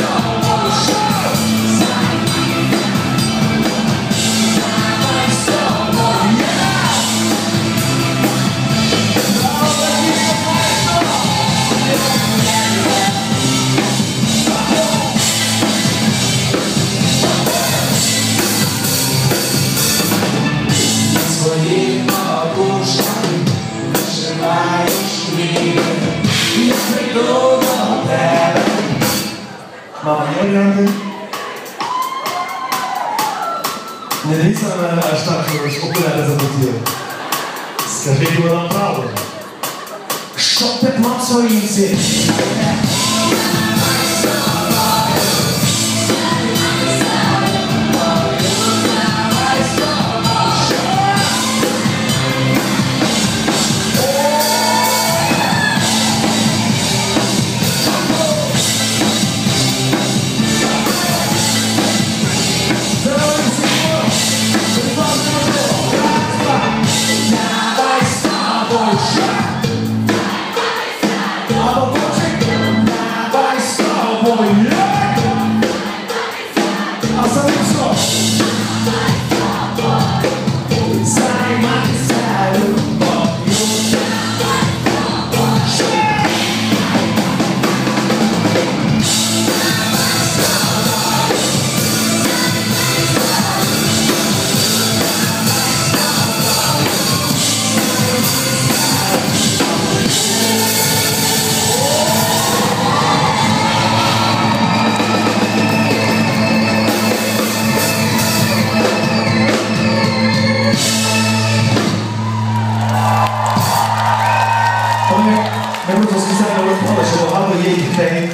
show. Mamma Elgante. Nell'Islam statue operare za potir. Скажи его направо. Чтоб так мацо инси. Hallelujah. I want to 跑的时候，他们也已经在